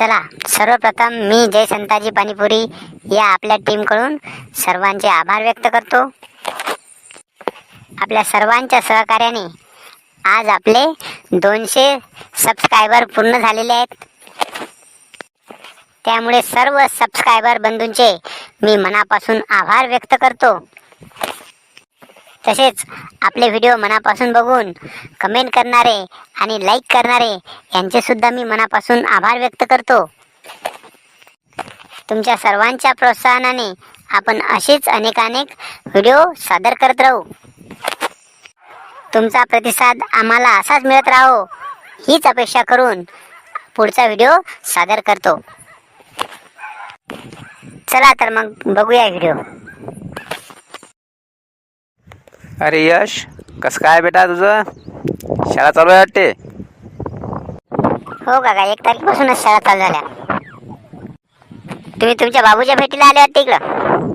चला. सर्वप्रथम मी जय संताजी पाणीपुरी या आपल्या टीमकडून सर्वांचे आभार व्यक्त करतो. आपल्या सर्वांच्या सहकार्याने आज आपले दोनशे सबस्क्रायबर पूर्ण झालेले आहेत. त्यामुळे सर्व सबस्क्रायबर बंधूंचे मी मनापासून आभार व्यक्त करतो. तसेच आपले व्हिडिओ मनापासून बघून कमेंट करणारे आणि लाईक करणारे यांचे सुद्धा मी मनापासून आभार व्यक्त करतो. तुमच्या सर्वांच्या प्रोत्साहनाने आपण असेच अनेकानेक व्हिडिओ सादर करत राहू. तुमचा प्रतिसाद आम्हाला असाच मिळत राहो हीच अपेक्षा करून पुढचा व्हिडिओ सादर करतो. चला तर मग बघूया व्हिडिओ अरे यश कसं काय बेटा तुझं? शाळा चालू आहे वाटते? हो काका एक तारखेपासूनच शाळा चालू झाल्या. तुम्ही तुमच्या बाबूच्या भेटीला आले वाटते इकडं?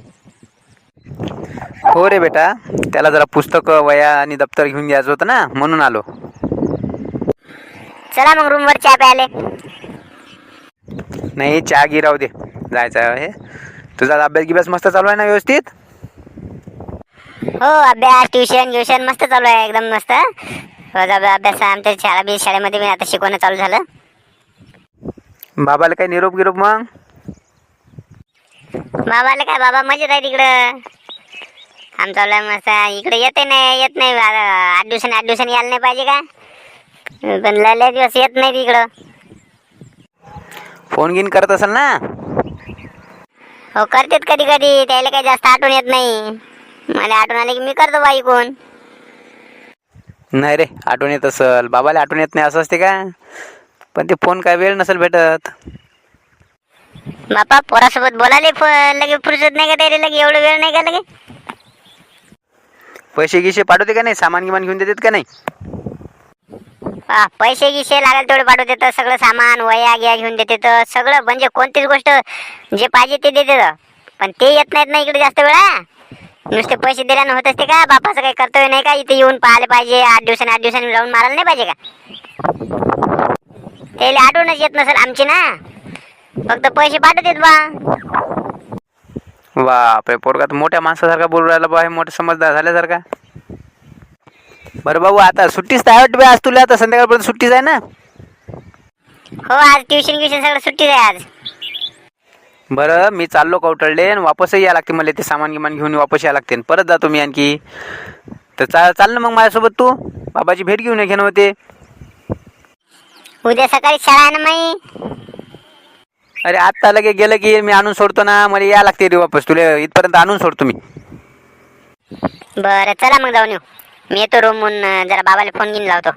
हो रे बेटा त्याला जरा पुस्तकं वया आणि दप्तर घेऊन द्यायचं होतं ना म्हणून आलो. चला मग रूमवर चहा प्यायले. नाही चहा गी राहू दे. जायचं आहे तुझा अभ्यास गिभ्यास मस्त चालू आहे ना व्यवस्थित? हो अभ्यास ट्युशन ट्युशन मस्त चालू आहे एकदम मस्त. रोज अभ्यास आमच्या शाळा बी शाळेमध्ये बी आता शिकवणं चालू झालं. बाबाला काही निरोप गिरोप मग? बाबाला काय बाबा मजेत आहे तिकडं आम चालू आहे मस्त इकडे येते नाही येत नाही. आठ दिवसांनी आठ दिवसांनी यायला नाही पाहिजे का? पण लय लय दिवस येत नाही तिकडं फोन गिन करत असेल ना? हो करतेत कधी कधी त्याला काही जास्त आठवण येत नाही. मला आठवण आली की मी करतो बाई कोण? नाही रे आठवण येत असेल. बाबाला आठवण येत नाही असं असते का? पण ते फोन काय वेळ नसेल भेटत. बापा पोरासोबत बोलायला फ- लगे फुरसत नाही का त्याला? लगे एवढं वेळ नाही का लगे? पैसे गिसे पाठवते का नाही? सामान गिमान घेऊन देतात का नाही? पैसे गिसे लागेल तेवढे पाठवून देतं सगळं सामान वया घ्या घेऊन देते तर सगळं. म्हणजे कोणतीच गोष्ट जे पाहिजे ते देते तर. पण ते येत नाहीत ना इकडे जास्त वेळा. नुसते पैसे दिल्यानं होत असते का? बापाचं काही कर्तव्य नाही का? इथे येऊन पाहायला पाहिजे आठ दिवसांनी आठ दिवसांनी राहून मारायला नाही पाहिजे का? त्याला आठवणच येत नसेल आमची ना? फक्त पैसे पाठवतेत बा. बापरे पोरगा तर मोठ्या माणसासारखा बोलू राहिला बा हे मोठा समजदार झाल्यासारखा. बरं बाबू आता सुट्टीच तर आहे वाटतं बे आज तुला आता संध्याकाळपर्यंत सुट्टीच आहे ना? हो आज ट्युशन ट्युशन सगळं सुट्टीच आहे आज. बरं मी चाललो कवटळले आणि वापसही या लागते मला ते सामान गिमान घेऊन वापस या लागते. परत जातो मी आणखी. तर चा चाल ना मग माझ्यासोबत तू. बाबाची भेट घेऊन ये घेणं होते. उद्या सकाळी शाळा आहे ना माई? अरे आत्ता लगे गेलं की मी आणून सोडतो ना मला या लागते रे वापस. तुला इथपर्यंत आणून सोडतो मी. बरं चला मग जाऊन येऊ. मी येतो अं, जरा बाबाला फोन घेऊन लावतो.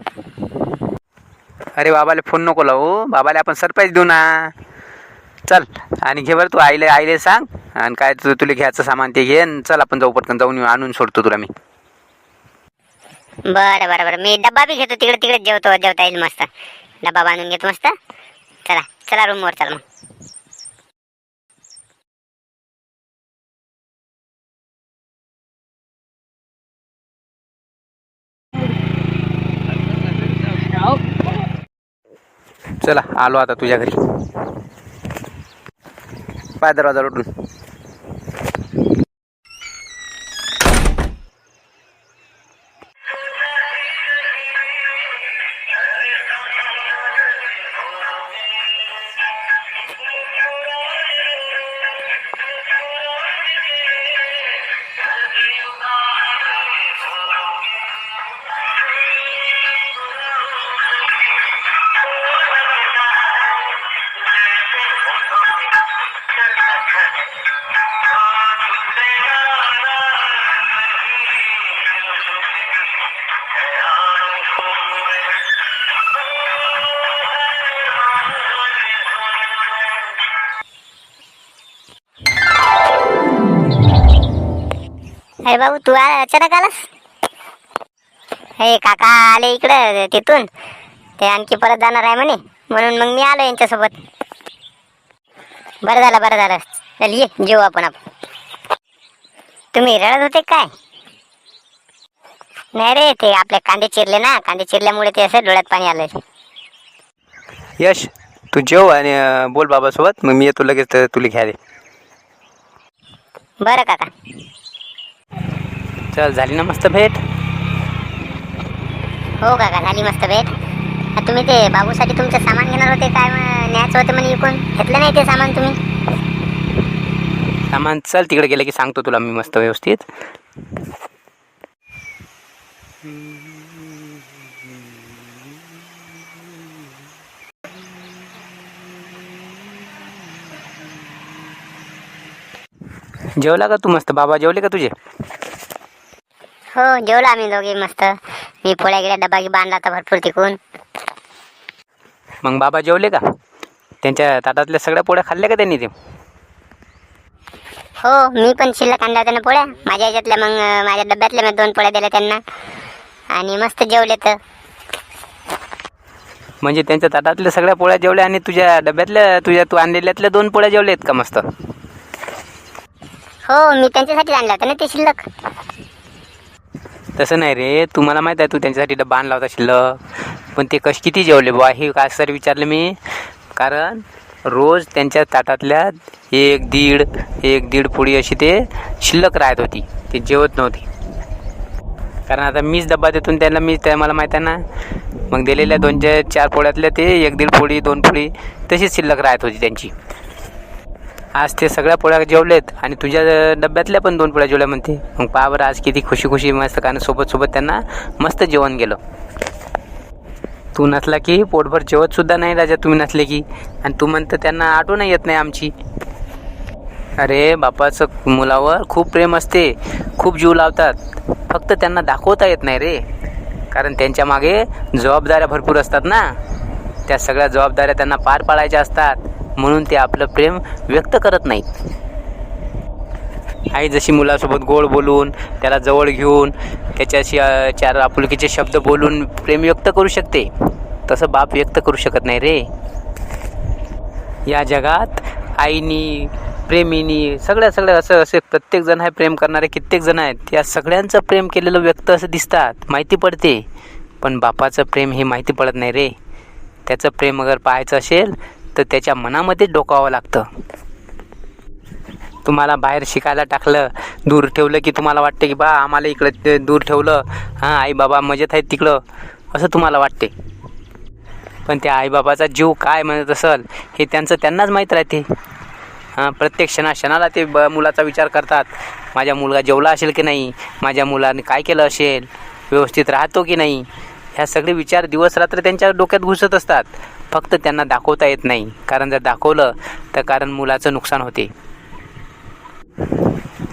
अरे बाबाला फोन नको लावू. बाबाला आपण सरप्राईज देऊ ना. चल आणि घे बरं तू आईले आईले सांग. आणि काय तू तुला घ्यायचं सामान ते घे. आणि चल आपण जाऊ पटकन. जाऊन येऊ आणून सोडतो तुला मी. बरं बरं बरं. मी डब्बा बी घेतो. तिकडे तिकडे जेवतो जेवता येईल मस्त. डब्बा बांधून घेतो मस्त. चला चला रूमवर चला मग. चला आलो आता तुझ्या घरी. पायदराजा रोडून अरे बाबू तू आ- अचानक आलास? हे काका आले इकडं तिथून. ते आणखी परत जाणार आहे म्हणे. म्हणून मग मी आलो यांच्यासोबत. बरं झालं बरं झालं. चल ये जेऊ आपण आपण. तुम्ही रडत होते काय? नाही रे ते आपले कांदे चिरले ना. कांदे चिरल्यामुळे ते असं डोळ्यात पाणी आलं यश तू जेव आणि अं, बोल बाबासोबत. मग मी येतो लगेच तर तुला घ्यायला. बरं काका. चल झाली ना मस्त भेट? हो काका झाली मस्त भेट. तुम्ही ते बाबूसाठी तुमचं सामान घेणार होते काय न्यायचं होतं म्हणे इकून घेतलं नाही ते सामान तुम्ही? सामान चल तिकडे गेलं की सांगतो तुला मी मस्त व्यवस्थित. जेवला का तू मस्त? बाबा जेवले का तुझे? हो जेवलो आम्ही दोघे मस्त. मी पोळ्या गेल्या डबा बांधला होता भरपूर तिकून. मग बाबा जेवले का? त्यांच्या ताटातल्या सगळ्या पोळ्या खाल्ल्या का त्यांनी ते? हो मी पण शिल्लक आणल्या होत्या ना पोळ्या. माझ्या ह्याच्यातल्या मग अं, माझ्या डब्यातल्या मी दोन पोळ्या दिल्या त्यांना. आणि मस्त जेवले तर. म्हणजे त्यांच्या ताटातल्या सगळ्या पोळ्या जेवल्या आणि तुझ्या डब्यातल्या तुझ्या तू आणलेल्यातल्या दोन पोळ्या जेवल्या आहेत का मस्त? हो मी त्यांच्यासाठी आणल्या होत्या ना ते शिल्लक. तसं नाही रे. तुम्हाला माहीत आहे तू त्यांच्यासाठी डब्बा आणला होता शिल्लक. पण ते कश किती जेवले बुवा? हे काय सर विचारलं मी. कारण रोज त्यांच्या ताटातल्या एक दीड एक दीड पोळी अशी ते शिल्लक राहत होती. ते जेवत नव्हती. कारण आता मीच डब्बा देतो त्यांना मीच त्या मला माहीत आहे ना. मग दिलेल्या दोन चार पोळ्यातल्या ते एक दीड पोळी दोन पोळी तशीच शिल्लक राहत होती त्यांची. आज ते सगळ्या पोळ्या जेवलेत आणि तुझ्या डब्यातल्या पण दोन पोळ्या जेवल्या म्हणते. मग पहा बरं आज किती खुशी खुशी मस्त कारण सोबत सोबत त्यांना मस्त जेवण गेलं तू नसला की पोटभर जेवत सुद्धा नाही राजा तुम्ही नसले की. आणि तू म्हणतं त्यांना आठवण येत नाही आमची. अरे बापाचं मुलावर खूप प्रेम असते. खूप जीव लावतात. फक्त त्यांना दाखवता येत नाही रे. कारण त्यांच्या मागे जबाबदाऱ्या भरपूर असतात ना. त्या सगळ्या जबाबदाऱ्या त्यांना पार पाडायच्या असतात. म्हणून ते आपलं प्रेम व्यक्त करत नाहीत. आई जशी मुलासोबत गोड बोलून त्याला जवळ घेऊन त्याच्याशी चार आपुलकीचे शब्द बोलून प्रेम व्यक्त करू शकते तसं बाप व्यक्त करू शकत नाही रे. या जगात आईनी प्रेमीनी सगळ्या सगळ्या असं असे प्रत्येक जण आहे प्रेम करणारे कित्येक जण आहेत या सगळ्यांचं प्रेम केलेलं व्यक्त असं दिसतात माहिती पडते. पण बापाचं प्रेम हे माहिती पडत नाही रे. त्याचं प्रेम अगर पाहायचं असेल तर त्याच्या मनामध्येच डोकावं लागतं. तुम्हाला बाहेर शिकायला टाकलं दूर ठेवलं की तुम्हाला वाटते की बा आम्हाला इकडं ते दूर ठेवलं. हां आई बाबा मजेत आहेत तिकडं. असं तुम्हाला वाटते. पण त्या आईबाबाचा जीव काय म्हणत असेल हे त्यांचं त्यांनाच माहीत राहते. हां प्रत्येक क्षणा क्षणाला ते ब मुलाचा विचार करतात. माझ्या मुलगा जेवला असेल की नाही? माझ्या मुलाने काय केलं असेल? व्यवस्थित राहतो की नाही? ह्या सगळे विचार दिवस रात्र त्यांच्या डोक्यात घुसत असतात. फक्त त्यांना दाखवता येत नाही. कारण जर दाखवलं तर कारण मुलाचं नुकसान होते.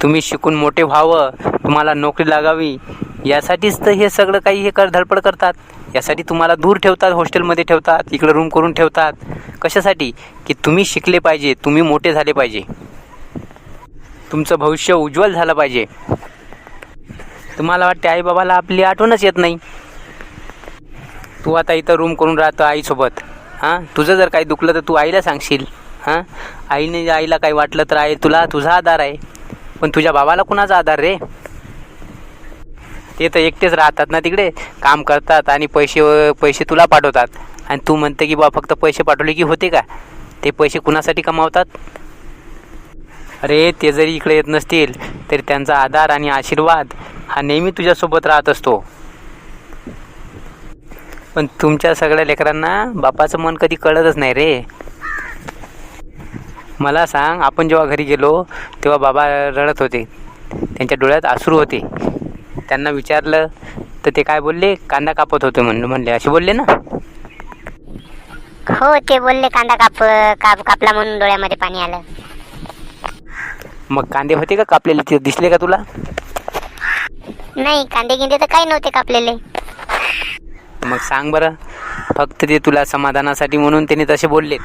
तुम्ही शिकून मोठे व्हावं तुम्हाला नोकरी लागावी यासाठीच तर हे सगळं काही हे कर धडपड करतात. यासाठी तुम्हाला दूर ठेवतात हॉस्टेलमध्ये ठेवतात इकडं रूम करून ठेवतात. कशासाठी? की तुम्ही शिकले पाहिजे तुम्ही मोठे झाले पाहिजे. तुमचं भविष्य उज्ज्वल झालं पाहिजे. तुम्हाला वाटते आईबाबाला आपली आठवणच येत नाही. तू आता इथं रूम करून राहतो आईसोबत. हां? तुझं जर काही दुखलं तर तू आईला सांगशील. हां? आईने आईला काही वाटलं तर आई तुला तुझा आधार आहे. पण तुझ्या बाबाला कुणाचा आधार रे? ते तर एकटेच राहतात ना तिकडे. काम करतात आणि पैसे पैसे तुला पाठवतात. आणि तू म्हणते की बा फक्त पैसे पाठवले की होते का? ते पैसे कुणासाठी कमावतात? अरे ते जरी इकडे येत नसतील तरी त्यांचा आधार आणि आशीर्वाद हा नेहमी तुझ्यासोबत राहत असतो. पण तुमच्या सगळ्या लेकरांना बापाचं मन कधी कळतच नाही रे. मला सांग आपण जेव्हा घरी गेलो तेव्हा बाबा रडत होते. त्यांच्या डोळ्यात अश्रू होते. त्यांना विचारलं तर ते काय बोलले? कांदा कापत होते म्हणलं म्हणले. असे बोलले ना? हो ते बोलले कांदा काप काप कापला म्हणून डोळ्यामध्ये पाणी आलं. मग कांदे होते का कापलेले? ते दिसले का तुला? नाही कांदे गिंदे तर काही नव्हते कापलेले. मग सांग बरं. फक्त ते तुला समाधानासाठी म्हणून त्यांनी तसे बोलले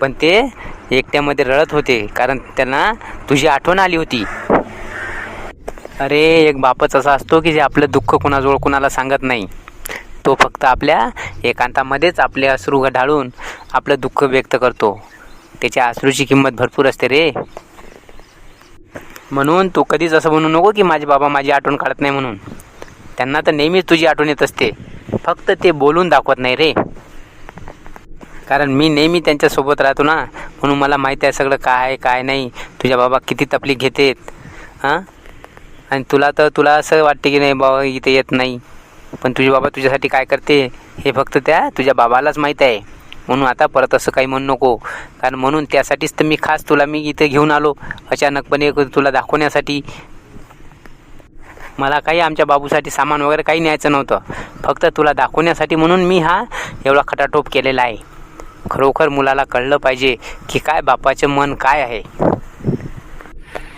पण ते एकट्यामध्ये रडत होते कारण त्यांना तुझी आठवण आली होती. अरे एक बापच असा असतो की जे आपलं दुःख कुणाजवळ कुणाला सांगत नाही. तो फक्त आपल्या एकांतामध्येच आपले अश्रू ढाळून आपलं दुःख व्यक्त करतो. त्याच्या अश्रूची किंमत भरपूर असते रे. म्हणून तू कधीच असं म्हणू नको की माझे बाबा माझी आठवण काढत नाही म्हणून. त्यांना तर नेहमीच तुझी आठवण येत असते. फक्त ते बोलून दाखवत नाही रे. कारण मी नेहमी त्यांच्यासोबत राहतो ना म्हणून मला माहिती आहे सगळं काय आहे काय नाही. तुझ्या बाबा किती तकलीफ घेतेत हां? आणि तुला तर तुला असं वाटते की नाही बाबा इथे येत नाही. पण तुझे बाबा तुझ्यासाठी काय करते हे फक्त त्या तुझ्या बाबालाच माहीत आहे. म्हणून आता परत असं काही म्हणू नको. कारण म्हणून त्यासाठीच तर मी खास तुला मी इथे घेऊन आलो. अचानकपणे तुला दाखवण्यासाठी. मला काही आमच्या बाबूसाठी सामान वगैरे काही न्यायचं नव्हतं. फक्त तुला दाखवण्यासाठी म्हणून मी हा एवढा खटाटोप केलेला आहे. खरोखर मुलाला कळलं पाहिजे की काय बापाचं मन काय आहे.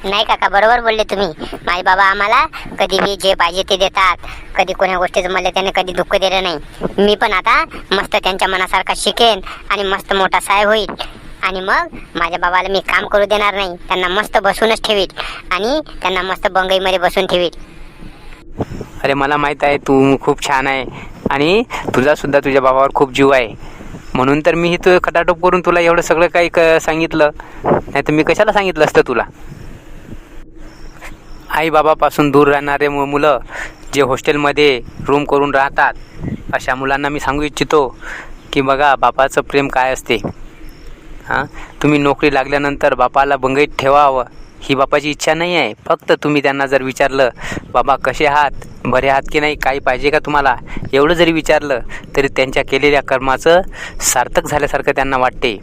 नाही काका बरोबर बोलले तुम्ही. माझे बाबा आम्हाला कधी बी जे पाहिजे ते देतात. कधी कोण्या गोष्टीचं मला त्याने कधी दुःख दिलं नाही. मी पण आता मस्त त्यांच्या मनासारखा शिकेन आणि मस्त मोठा साहेब होईल. आणि मग माझ्या बाबाला मी काम करू देणार नाही. त्यांना मस्त बसूनच ठेवील आणि त्यांना मस्त बंगईमध्ये बसून ठेवील अरे मला माहीत आहे तू खूप छान आहे. आणि तुझा सुद्धा तुझ्या बाबावर खूप जीव आहे. म्हणून तर मी तू खटाटोप करून तुला एवढं सगळं काही क सांगितलं. नाही तर मी कशाला सांगितलं असतं तुला? आई बाबापासून दूर राहणारे मु मुलं जे हॉस्टेलमध्ये रूम करून राहतात अशा मुलांना मी सांगू इच्छितो की बघा बापाचं प्रेम काय असते? हां? तुम्ही नोकरी लागल्यानंतर बापाला बंगईत ठेवावं. ही बापाची इच्छा नाही आहे. फक्त तुम्ही त्यांना जर विचारलं बाबा कसे आहात? बरे आहात की नाही? काही पाहिजे का तुम्हाला? एवढं जरी विचारलं तरी त्यांच्या केलेल्या कर्माचं सार्थक झाल्यासारखं त्यांना वाटते.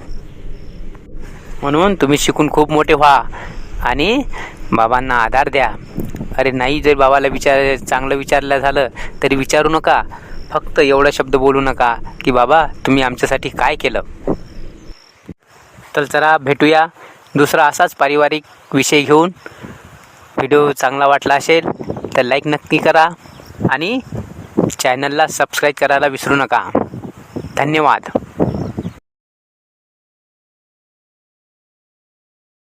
म्हणून तुम्ही शिकून खूप मोठे व्हा आणि बाबांना आधार द्या. अरे नाही जर बाबाला विचार चांगलं विचारलं झालं तरी विचारू नका. फक्त एवढा शब्द बोलू नका की बाबा तुम्ही आमच्यासाठी काय केलं? तर चला भेटूया. दुसरा असाच पारिवारिक विषय घेऊन व्हिडिओ चांगला वाटला असेल तर लाईक नक्की करा आणि चॅनलला सबस्क्राईब करायला विसरू नका. धन्यवाद.